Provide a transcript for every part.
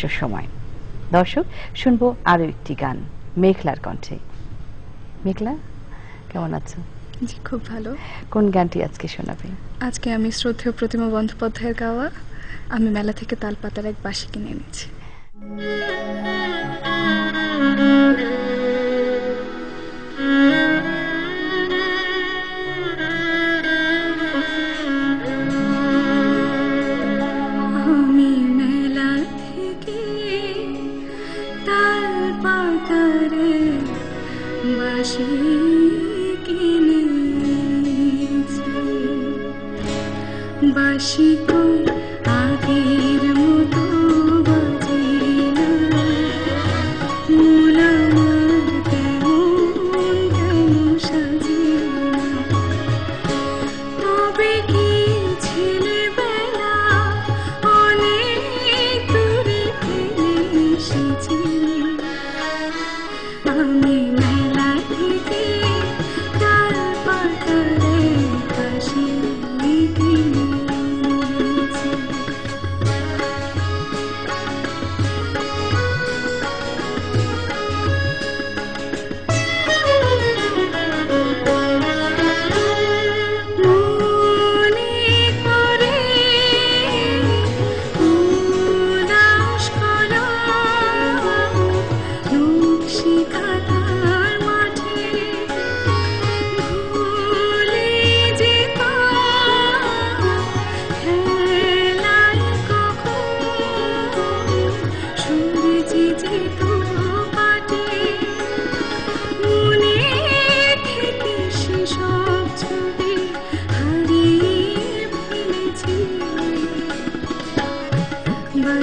নিজস্ব সময়। দর্শক শুনব আরও একটি গান মেঘলার কণ্ঠে। মেঘলা কেমন আছো? জি খুব ভালো। কোন গানটি আজকে শোনাবে? আজকে আমি শ্রদ্ধেয় প্রতিমা বন্দ্যোপাধ্যায়ের গাওয়া আমি মেলা থেকে তালপাতার এক বাসি কিনে এনেছি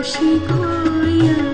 是故友